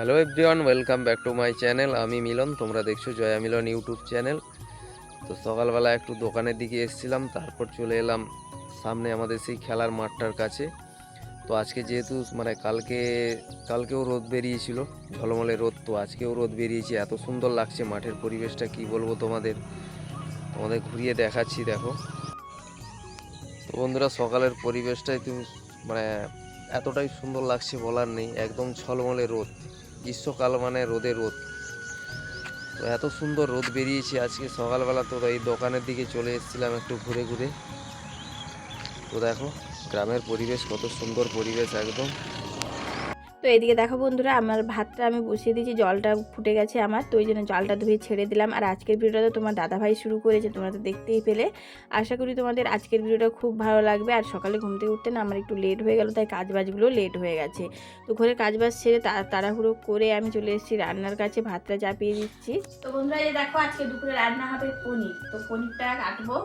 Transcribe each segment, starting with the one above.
Hello everyone welcome back to my channel আমি মিলন, তোমরা দেখছ জয়া মিলন ইউটিউব চ্যানেল তো সকালবেলা একটু দোকানের দিকে এসেছিলাম, তারপর চলে এলাম সামনে আমাদের সেই খেলার মাঠটার কাছে। তো আজকে যেহেতু মানে কালকে, কালকেও রোদ বেরিয়েছিল, ঝলমলে রোদ, তো আজকেও রোদ বেরিয়েছে। এত সুন্দর লাগছে মাঠের পরিবেশটা, কি বলব তোমাদের? তোমাদের ঘুরিয়ে দেখাচ্ছি, দেখো। তো বন্ধুরা, সকালের পরিবেশটাই তুমি মানে এতটাই সুন্দর লাগছে বলার নেই, একদম ঝলমলে রোদ। গ্রীষ্মকাল মানে রোদে রোদ। তো এত সুন্দর রোদ বেরিয়েছে আজকে সকালবেলা তো এই দোকানের দিকে চলে এসেছিলাম একটু ঘুরে ঘুরে। তো দেখো, গ্রামের পরিবেশ কত সুন্দর পরিবেশ একদম। তো এদিকে দেখো বন্ধুরা, আমার ভাতটা আমি বসিয়ে দিয়েছি, জলটা ফুটে গেছে আমার, তো ওই জন্য জলটা ধুয়ে ছেড়ে দিলাম। আর আজকের ভিডিওটা তো তোমার দাদাভাই শুরু করেছে, তোমরা তো দেখতেই পেলে। আশা করি তোমাদের আজকের ভিডিওটা খুব ভালো লাগবে। আর সকালে ঘুম থেকে উঠতে না আমার একটু লেট হয়ে গেল, তাই কাজবাজগুলো লেট হয়ে গেছে। তো ঘরে কাজবাজ ছেড়ে তাড়াহুড়ো করে আমি চলে এসেছি রান্নার কাছে, ভাতটা চাপিয়ে দিচ্ছি। তো বন্ধুরা, এই দেখো আজকে দুপুরে রান্না হবে পনির। তো পনিরটা কাটবো।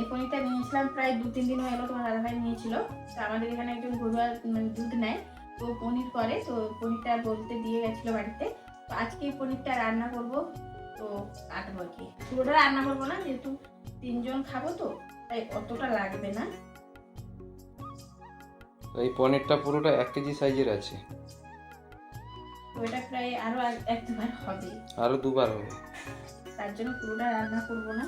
এই পনিরটা নিয়েছিলাম প্রায় দু তিন দিন হয়ে গেলো তোমার দাদাভাই নিয়েছিল। তো আমাদের এখানে একজন ঘরোয়া মানে দুধ নেয়। তো পনির করে তো পনিরটা বলতে দিয়ে গেছিল বাড়িতে। তো আজকে পনিরটা রান্না করব তো কাটবো আর কি। পুরোটা রান্না করব না যেহেতু তিনজন খাব তো তাই অতটা লাগবে না। এই পনিরটা পুরোটা এক কেজি সাইজের আছে। এটা প্রায় আরও এক দুবার হবে। আরও দুবার হবে। তার জন্য পুরোটা রান্না করব না।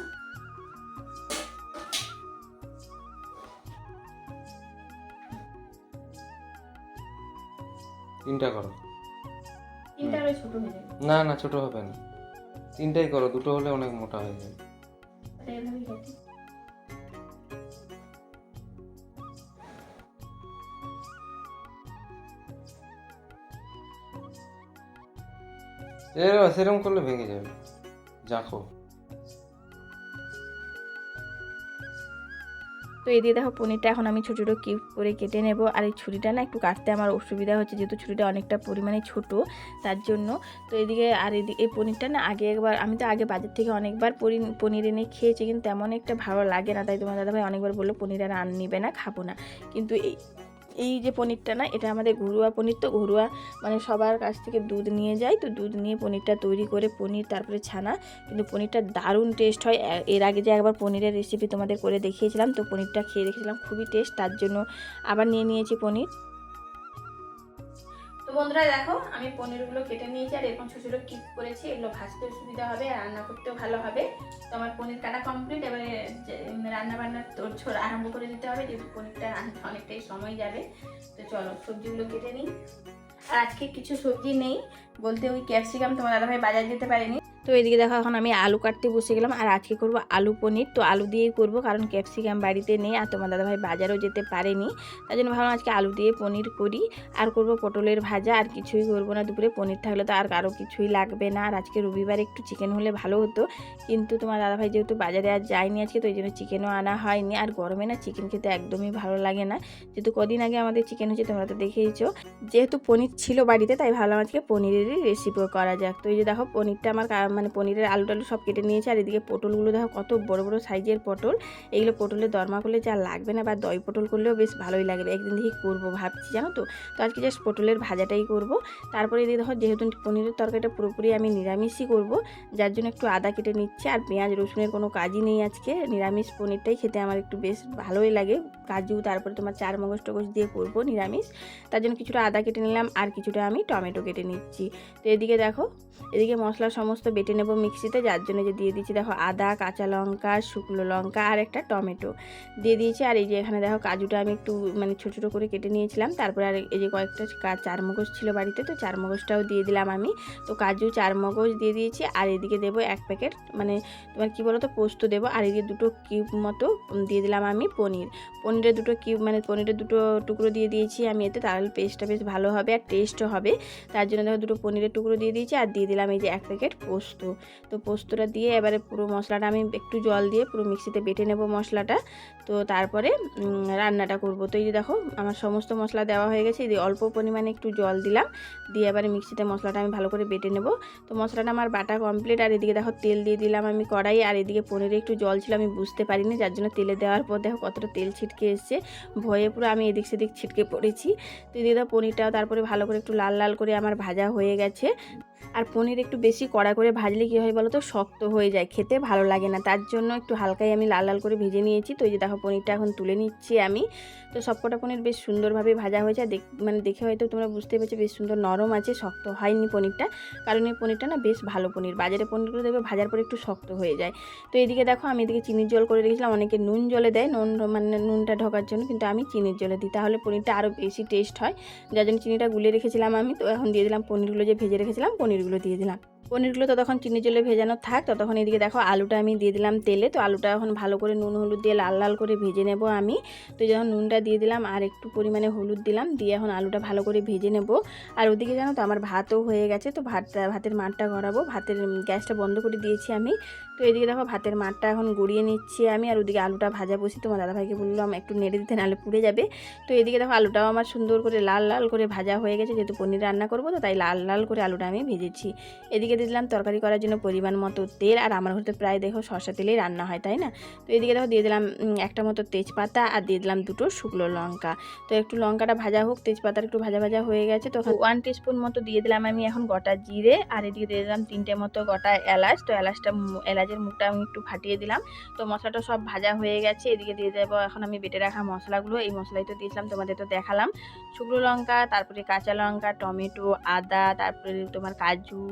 তিনটা করো। তিনটা ছোটো হয়ে যাবে। না না ছোট হবে না। তিনটাই করো দুটো হলে অনেক মোটা হয়ে যাবে। সেরকম করলে ভেঙে যাবে। জাঁকো তো এই দিয়ে দেখো পনিরটা এখন আমি ছোটো ছোটো কিউব করে কেটে নেব। আর এই ছুরিটা না একটু কাটতে আমার অসুবিধা হচ্ছে, যেহেতু ছুরিটা অনেকটা পরিমাণে ছোট তার জন্য। তো এদিকে আর এদিকে এই পনিরটা না আগে একবার, আমি তো আগে বাজার থেকে অনেকবার পনির এনে খেয়েছি, কিন্তু তেমন একটা ভালো লাগে না। তাই তোমার দাদাভাই অনেকবার বলল, পনির আর আন নিবে না, খাব না। কিন্তু এই এই যে পনিরটা না, এটা আমাদের ঘরোয়া পনির তো, ঘরোয়া মানে সবার কাছ থেকে দুধ নিয়ে যায়। তো দুধ নিয়ে পনিরটা তৈরি করে পনির, তারপরে ছানা। কিন্তু পনিরটা দারুণ টেস্ট হয়। এর আগে যে একবার পনিরের রেসিপি তোমাদের করে দেখিয়েছিলাম, তো পনিরটা খেয়ে দেখেছিলাম, খুবই টেস্ট তার জন্য আবার নিয়ে নিয়েছি পনির। বন্ধুরা, দেখো, আমি পনিরগুলো কেটে নিয়েছি, আর এরকম ছোটো ছোটো কিপ করেছি। এগুলো ভাজতেও সুবিধা হবে রান্না করতেও ভালো হবে। তো আমার পনির কাটা কমপ্লিট এবারে রান্না বান্নার তোর আরম্ভ করে দিতে হবে, যেহেতু পনিরটা আনতে অনেকটাই সময় যাবে। তো চলো, সবজিগুলো কেটে নিই। আর আজকে কিছু সবজি নেই, বলতে ওই ক্যাপসিকাম তোমার দাদাভাই বাজার যেতে পারেনি। তো এদিকে দেখো, এখন আমি আলু কাটতে বসে গেলাম, আর আজকে করব আলু পনির। তো আলু দিয়েই করব, কারণ ক্যাপসিকাম বাড়িতে নেই, আর তোমার দাদাভাই বাজারও যেতে পারেনি। তার জন্য ভাবলাম আজকে আলু দিয়ে পনির করি, আর করব পটলের ভাজা, আর কিছুই করব না। দুপুরে পনির থাকলে তো আর কারও কিছুই লাগবে না, আর আজকে রবিবার একটু চিকেন হলে ভালো হতো। কিন্তু তোমার দাদাভাই যেহেতু বাজারে আর যায়নি আজকে, তো ওই জন্য চিকেনও আনা হয়নি। আর গরমে না চিকেন খেতে একদমই ভালো লাগে না। যেহেতু কদিন আগে আমাদের চিকেন হচ্ছে তোমরা তো দেখেইছো। যেহেতু পনির ছিল বাড়িতে, তাই ভাবলাম আজকে পনিরেরই রেসিপিও করা যাক। তো এই যে দেখো, পনিরটা আমার মানে পনিরের আলু টালু সব কেটে নিয়েছে। আর এদিকে পটলগুলো দেখো কত বড় বড় সাইজের পটল। এগুলো পটলের দরমা করলে যা লাগবে না বা দই পটল করলেও বেশ ভালোই লাগবে। একদিন দেখি করব ভাবছি, জানো তো? তো আজকে জাস্ট পটলের ভাজাটাই করব। তারপরে এদিকে দেখো যেহেতু পনিরের তরকারিটা পুরোপুরি আমি নিরামিষই করব, যার জন্য একটু আদা কেটে নিচ্ছে। আর পেঁয়াজ, রসুনের কোনো কাজই নেই আজকে। নিরামিষ পনিরটাই খেতে আমার একটু বেশ ভালোই লাগে। কাজু, তারপরে তোমার চার মগজ টগজ দিয়ে করব নিরামিষ। তার জন্য কিছুটা আদা কেটে নিলাম। আর কিছুটা আমি টমেটো কেটে নিচ্ছি। তো এদিকে দেখো, এদিকে মশলা সমস্ত বেটে নেব মিক্সিতে, যার জন্য যে দিয়ে দিচ্ছি দেখো আদা, কাঁচা লঙ্কা, শুকনো লঙ্কা আর একটা টমেটো। দিয়ে দিয়েছি, আর এই যে এখানে দেখো কাজুটা আমি একটু মানে ছোটো ছোটো করে কেটে নিয়েছিলাম। তারপরে আর এই যে কয়েকটা কা- চার মগজ ছিল বাড়িতে, তো চার মগজটাও দিয়ে দিলাম আমি। তো কাজু চার মগজ দিয়ে দিয়েছি, আর এদিকে দেবো এক প্যাকেট মানে তোমার কী বলো তো পোস্ত দেবো। আর এদিকে দুটো কিউব মতো দিয়ে দিলাম আমি পনির। পনিরের দুটো কিউব মানে পনিরের দুটো টুকরো দিয়ে দিয়েছি আমি এতে, তাহলে পেস্টটা বেশ ভালো হবে আর টেস্টও হবে। তার জন্য দেখো দুটো পনিরের টুকরো দিয়ে দিয়েছি, আর দিয়ে দিলাম এই যে এক প্যাকেট পোস্ত। তো পোস্তটা দিয়ে এবারে পুরো মশলাটা আমি একটু জল দিয়ে পুরো মিক্সিতে বেটে নেব মশলাটা। তো তারপরে রান্নাটা করব। তো এই যে দেখো, আমার সমস্ত মশলা দেওয়া হয়ে গেছে। এই অল্প পরিমাণে একটু জল দিলাম। দিয়ে এবারে মিক্সিতে মশলাটা আমি ভালো করে বেটে নেব। তো মশলাটা আমার বাটা কমপ্লিট আর এদিকে দেখো তেল দিয়ে দিলাম আমি কড়াই আর এদিকে পনিরে একটু জল ছিল, আমি বুঝতে পারিনি, যার জন্য তেলে দেওয়ার পর দেখো কতটা তেল ছিটকে এসছে। ভয়ে পুরো আমি এদিক সেদিক ছিটকে পড়েছি। তো এদিকে দেখো পনিরটাও তারপরে ভালো করে একটু লাল লাল করে আমার ভাজা হয়ে গেছে। আর পনির একটু বেশি কড়া করে ভাজলে কী হয় বলো তো, শক্ত হয়ে যায়। খেতে ভালো লাগে না। তার জন্য একটু হালকাই আমি লাল লাল করে ভেজে নিয়েছি। তো এই যে দেখো পনিরটা এখন তুলে নিচ্ছি আমি। তো সবকটা পনির বেশ সুন্দরভাবে ভাজা হয়েছে। দেখ- মানে দেখে হয়তো তোমরা বুঝতে পারছ বেশ সুন্দর নরম আছে, শক্ত হয়নি পনিরটা। কারণ এই পনিরটা না বেশ ভালো পনির। বাজারে পনিরগুলো দেখবে ভাজার পর একটু শক্ত হয়ে যায়। তো এদিকে দেখো আমি এদিকে চিনির জল করে রেখেছিলাম, অনেকে নুন জলে দেয়। নুন মানে নুনটা ঢোকার জন্য কিন্তু আমি চিনির জলে দিই। তাহলে পনিরটা আরও বেশি টেস্ট হয়। যার জন্য চিনিটা গুলে রেখেছিলাম আমি। তো এখন দিয়ে দিলাম পনিরগুলো যে ভেজে রেখেছিলাম, পনিরগুলো দিয়ে দিলাম। পনিরগুলো ততক্ষণ চিনি জলে ভেজানো থাক, ততক্ষণ এদিকে দেখো আলুটা আমি দিয়ে দিলাম তেলে। তো আলুটা এখন ভালো করে নুন, হলুদ দিয়ে লাল লাল করে ভেজে নেব আমি। তো যখন নুনটা দিয়ে দিলাম আর একটু পরিমাণে হলুদ দিলাম, দিয়ে এখন আলুটা ভালো করে ভেজে নেব। আর ওদিকে জানো তো আমার ভাতও হয়ে গেছে, তো ভাতটা, ভাতের মাঠটা গড়াবো। ভাতের গ্যাসটা বন্ধ করে দিয়েছি আমি। তো এদিকে দেখো ভাতের মাঠটা এখন গড়িয়ে নিচ্ছি আমি, আর ওদিকে আলুটা ভাজা বসি, তোমার দাদাভাইকে বললাম একটু নেড়ে দিতে, নাহলে পুড়ে যাবে। তো এদিকে দেখো আলুটাও আমার সুন্দর করে লাল লাল করে ভাজা হয়ে গেছে, যেহেতু পনির রান্না করব তো তাই লাল লাল করে আলুটা আমি ভেজেছি। এদিকে দিয়ে দিলাম তরকারি করার জন্য পরিমাণ মতো তেল, আর আমার হতে প্রায় দেখো সরষা তেলেই রান্না হয়, তাই না? তো এদিকে দেখো দিয়ে দিলাম একটা মতো তেজপাতা, আর দিয়ে দিলাম দুটো শুকনো লঙ্কা। তো একটু লঙ্কাটা ভাজা হোক, তেজপাতাটা একটু ভাজা ভাজা হয়ে গেছে, তো ওয়ান টিস্পুন মতো দিয়ে দিলাম আমি এখন গোটা জিরে, আর এদিকে দিয়ে দিলাম তিনটে মতো গোটা এলাচ। তো এলাচটা এলাচের মুখটা আমি একটু ফাটিয়ে দিলাম। তো মশলাটা সব ভাজা হয়ে গেছে, এদিকে দিয়ে দেবো এখন আমি বেটে রাখা মশলাগুলো। এই মশলাই তো দিয়েছিলাম, তোমাদের তো দেখালাম। শুকনো লঙ্কা, তারপরে কাঁচা লঙ্কা, টমেটো, আদা, তারপরে তোমার কাজু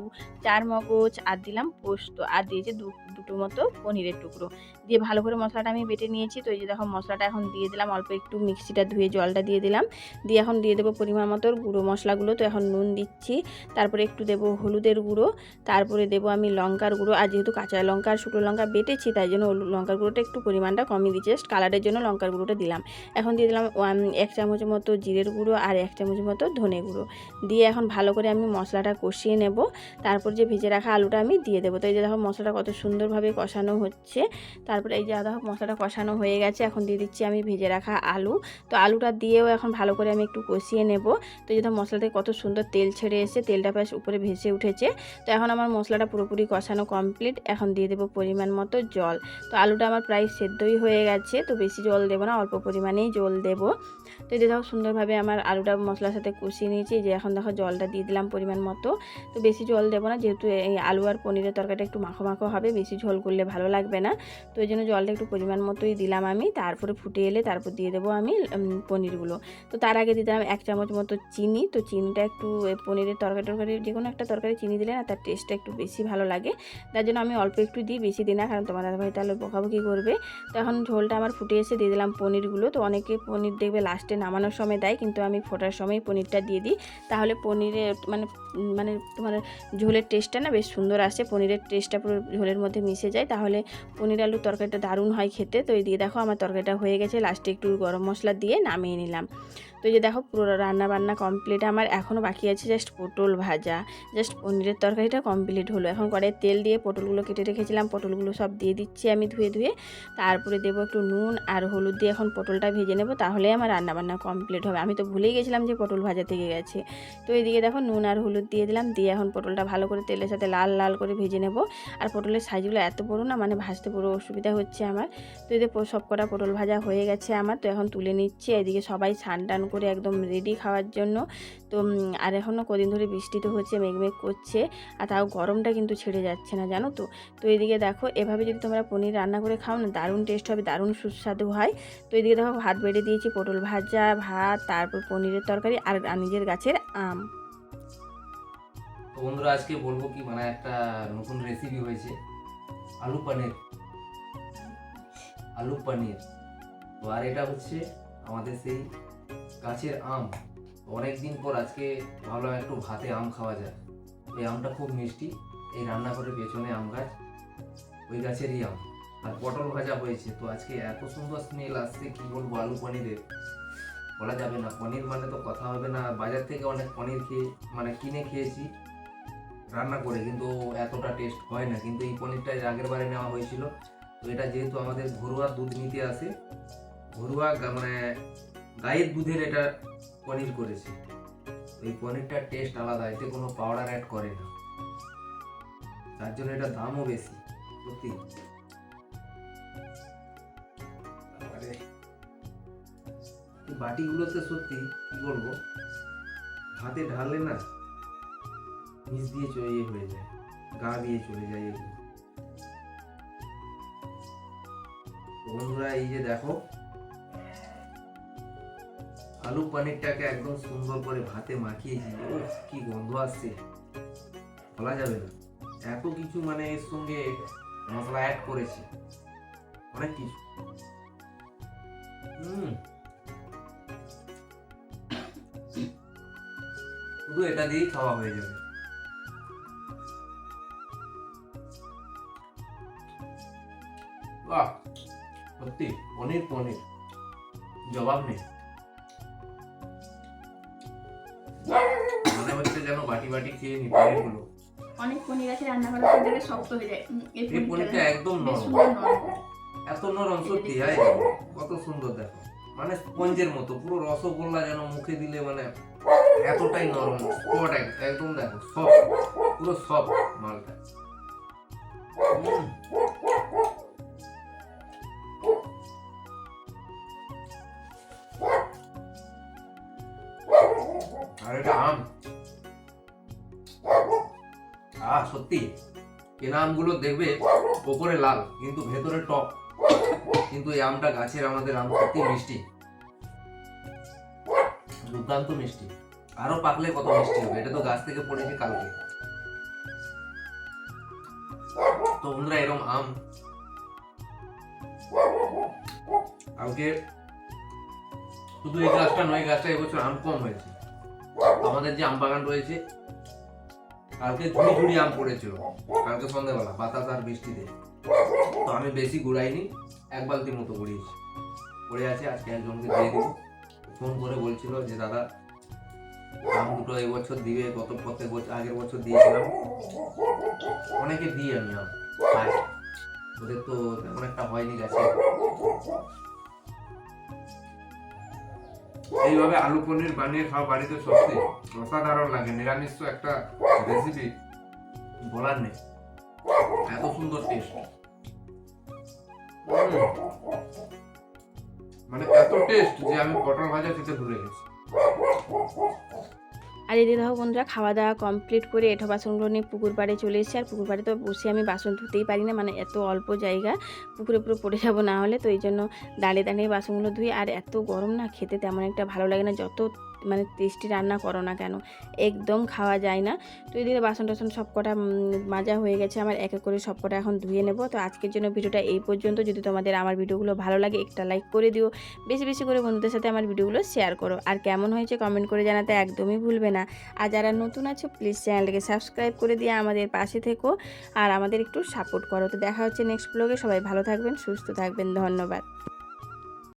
চার মগজ আর দিলাম পোস্ত। আর দিয়েছি দু- দুটো মতো পনিরের টুকরো। দিয়ে ভালো করে মশলাটা আমি বেটে নিয়েছি। তো এই যে দেখো, মশলাটা এখন দিয়ে দিলাম। অল্প একটু মিক্সিটা ধুয়ে জলটা দিয়ে দিলাম। দিয়ে এখন দিয়ে দেবো পরিমাণ মতো গুঁড়ো মশলাগুলো। তো এখন নুন দিচ্ছি। তারপরে একটু দেবো হলুদের গুঁড়ো। তারপরে দেবো আমি লঙ্কার গুঁড়ো। আর যেহেতু কাঁচা লঙ্কা শুকনো লঙ্কা বেটেছি, তাই জন্য লঙ্কার গুঁড়োটা একটু পরিমাণটা কমিয়ে দিচ্ছি। জাস্ট কালারের জন্য লঙ্কার গুঁড়োটা দিলাম। এখন দিয়ে দিলাম এক চামচ মতো জিরের গুঁড়ো আর এক চামচ মতো ধনে গুঁড়ো। দিয়ে এখন ভালো করে আমি মশলাটা কষিয়ে নেব। তারপর যে ভেজে রাখা আলুটা আমি দিয়ে দেবো। তো এই যে দেখো, মশলাটা কত সুন্দরভাবে কষানো হচ্ছে। তারপরে এই যে দেখো মশলাটা কষানো হয়ে গেছে, এখন দিয়ে দিচ্ছি আমি ভেজে রাখা আলু। তো আলুটা দিয়েও এখন ভালো করে আমি একটু কষিয়ে নেব। তো এই যে দেখো মশলা কত সুন্দর তেল ছেড়ে এসে তেলটা বেশ উপরে ভেসে উঠেছে। তো এখন আমার মশলাটা পুরোপুরি কষানো কমপ্লিট এখন দিয়ে দেবো পরিমাণ মতো জল। তো আলুটা আমার প্রায় সেদ্ধই হয়ে গেছে, তো বেশি জল দেবো না, অল্প পরিমাণেই জল দেবো। তো এই যে দেখো সুন্দরভাবে আমার আলুটা মশলার সাথে কষিয়ে নিয়েছি যে এখন দেখো জলটা দিয়ে দিলাম পরিমাণ মতো। তো বেশি জল দেবো না, যেহেতু এই আলু আর পনিরের তরকারিটা একটু মাখো মাখো হবে, বেশি ঝোল করলে ভালো লাগবে না। তো ওই জন্য জলটা একটু পরিমাণ মতোই দিলাম আমি। তারপরে ফুটে এলে তারপর দিয়ে দেবো আমি পনিরগুলো। তো তার আগে দিলাম এক চামচ মতো চিনি। তো চিনিটা একটু পনিরের তরকারি টরকারি, যে কোনো একটা তরকারি চিনি দিলে না তার টেস্টটা একটু বেশি ভালো লাগে। তার জন্য আমি অল্প একটু দিই, বেশি দিই না, কারণ তোমার দাদাভাই তাহলে বকাবকি করবে। তো এখন ঝোলটা আমার ফুটে এসে দিয়ে দিলাম পনিরগুলো। তো অনেকে পনির দেখবে লাস্টে নামানোর সময় দেয়, কিন্তু আমি ফোটার সময় পনিরটা দিয়ে দিই। তাহলে পনিরের মানে মানে তোমার ঝোলের টেস্টটা না বেশ সুন্দর আসে, পনিরের টেস্টটা পুরো ঝোলের মধ্যে মিশে যায়। তাহলে পনির আলুর তরকারিটা দারুণ হয় খেতে। তো এই দিয়ে দেখো আমার তরকারিটা হয়ে গেছে লাস্টে একটু গরম মশলা দিয়ে নামিয়ে নিলাম। তো এই যে দেখো পুরো রান্না বান্না কমপ্লিট আমার এখনও বাকি আছে জাস্ট পটল ভাজা। জাস্ট পনিরের তরকারিটা কমপ্লিট হলো। এখন কড়াইয়ে তেল দিয়ে পটলগুলো কেটে রেখেছিলাম, পটলগুলো সব দিয়ে দিচ্ছি আমি ধুয়ে ধুয়ে। তারপরে দেবো একটু নুন আর হলুদ দিয়ে এখন পটলটা ভেজে নেব তাহলে আমার রান্নাবান্না কমপ্লিট হবে। আমি তো ভুলেই গেছিলাম যে পটল ভাজা থেকে গেছে। তো এইদিকে দেখো নুন আর হলুদ দিয়ে দিলাম। দিয়ে এখন পটলটা ভালো করে তেলের সাথে লাল লাল করে ভেজে নেব। আর পটলের সাইজগুলো এত বড় না মানে ভাজতে পুরো অসুবিধা হচ্ছে আমার। তো এতে সব কটা পটল ভাজা হয়ে গেছে আমার, তো এখন তুলে নিচ্ছি। এদিকে সবাই স্নান টান করে একদম রেডি খাওয়ার জন্য। তো আর এখনও কদিন ধরে বৃষ্টি তো হচ্ছে মেঘমেঘ করছে। আর তাও গরমটা কিন্তু ছেড়ে যাচ্ছে না, জানো তো। তো এদিকে দেখো, এভাবে যদি তোমরা পনির রান্না করে খাও না, দারুণ টেস্ট হবে, দারুণ সুস্বাদু হয়। তো এদিকে দেখো, ভাত বেড়ে দিয়েছি, পটল ভাজা, ভাত, তারপর পনিরের তরকারি আর নিজের গাছের আম। বন্ধুরা, আজকে বলব কি মানে একটা নতুন রেসিপি হয়েছে। আলু পনির। আলু পনির। তো আর এটা হচ্ছে আমাদের সেই গাছের আম। অনেক দিন পর আজকে ভাবলাম একটু ভাতে আম খাওয়া যায় এই আমটা খুব মিষ্টি। এই রান্না করে পেছনে আম গাছ। ওই গাছেরই আম। আর পটল ভাজা হয়েছে। তো আজকে এত সুন্দর স্মেল আসছে, কি বলব আলু পনিরের? বলা যাবে না। পনির মানে তো কথা হবে না। বাজার থেকে অনেক পনির খেয়ে মানে কিনে খেয়েছি। রান্না করে, কিন্তু এতটা টেস্ট হয় না। কিন্তু এই পনিরটা আগের বারে নেওয়া হয়েছিল। তো এটা যেহেতু আমাদের ঘরোয়া দুধ নিতে আসে ঘরোয়া মানে গায়ের দুধের এটা পনির করেছে। এই পনিরটার টেস্ট আলাদা, এতে কোনো পাউডার অ্যাড করে না। তার জন্য এটা দামও বেশি, সত্যি। বাটিগুলোতে সত্যি কি বলব? হাতে ঢাললে না নিচ দিয়ে চলে হয়ে যায়। গা দিয়ে চলে যায় এগুলো বন্ধুরা, এই যে দেখো, আলু পনিরটাকে একদম সুন্দর করে ভাতে মাখিয়েছি কি গন্ধ আসছে। বলা যাবে না। এত কিছু মানে এর সঙ্গে মশলা অ্যাড করেছে। অনেক কিছু। হুম। শুধু এটা দিয়েই খাওয়া হয়ে যাবে। বাহ সত্যি পনির পনির জবাব নেই। মনে হচ্ছে যেন বাটি বাটি খেয়ে নি পনিরগুলো অনেক পনির আছে রান্না করার পর দেখবে শক্ত হয়ে যায়। এই পনিরটা একদম নরম। নরম। এত নরম সত্যি হাই কত সুন্দর দেখো। মানে স্পঞ্জের মতো পুরো রসগোল্লা যেন মুখে দিলে মানে এতটাই নরম স্পট একদম দেখো সফট পুরো সফট মালটা। আর এটা আম। আহ, সত্যি। কেনা আমগুলো দেখবে ওপরে লাল, কিন্তু ভেতরে টক। কিন্তু এই আমটা গাছের আমাদের আম সত্যি মিষ্টি। দুর্দান্ত মিষ্টি। আরও পাকলে কত মিষ্টি হবে? এটা তো গাছ থেকে পড়েছে কালকে। তো বন্ধুরা এরকম আম কালকে শুধু এই গাছটা নয় গাছটা এবছর আম কম হয়েছে। আমাদের যে আম বাগান রয়েছে, কালকে ঝুড়ি ঝুড়ি আম পড়েছিল। কালকে সন্ধ্যাবেলা বাতাস আর বৃষ্টিতে। তো আমি বেশি ঘুরাইনি, এক বালতির মতো ঘুরিয়েছি। পড়ে আছে, আজকে একজনকে দিয়ে দিব। ফোন করে বলছিল যে, দাদা, আম দুটো এবছর দিবে, গত প্রত্যেক বছর আগের বছর দিয়েছিলাম। অনেকে দিই আমি আম ওদের তো তেমন একটা হয়নি গাছে। এইভাবে আলু পনির বানিয়ে খাওয়া বাড়িতে সত্যি অসাধারণ লাগে। নিরামিষ তো একটা রেসিপি বলার নেই। এত সুন্দর টেস্ট মানে এত টেস্ট যে আমি পটল ভাজা খেতে ভুলে গেছি। আর এদিকে দেখো বন্ধুরা খাওয়া দাওয়া কমপ্লিট করে এঠো বাসনগুলো নিয়ে পুকুর পাড়ে চলে এসেছি। আর পুকুর পাড়ে তো বসে আমি বাসন ধুতেই পারি না মানে এত অল্প জায়গা। পুকুরে পুরো পড়ে যাব না হলে, তো এই জন্য দাঁড়িয়ে দাঁড়িয়ে বাসনগুলো ধুই। আর এত গরম না, খেতে তেমন একটা ভালো লাগে না। যত মানে টেস্টি রান্না করো না কেন? একদম খাওয়া যায় না। তো এদিকে বাসন টাসন সব কটা মাজা হয়ে গেছে। আমার এক এক করে সব কটা এখন ধুয়ে নেব। তো আজকের জন্য ভিডিওটা এই পর্যন্ত। যদি তোমাদের আমার ভিডিওগুলো ভালো লাগে, একটা লাইক করে দিও। বেশি বেশি করে বন্ধুদের সাথে আমার ভিডিওগুলো শেয়ার করো। আর কেমন হয়েছে কমেন্ট করে জানাতে একদমই ভুলবে না। আর যারা নতুন আছো প্লিজ চ্যানেলটাকে সাবস্ক্রাইব করে দিয়ে আমাদের পাশে থেকো। আর আমাদের একটু সাপোর্ট করো। তো দেখা হচ্ছে নেক্সট ব্লগে সবাই ভালো থাকবেন, সুস্থ থাকবেন। ধন্যবাদ।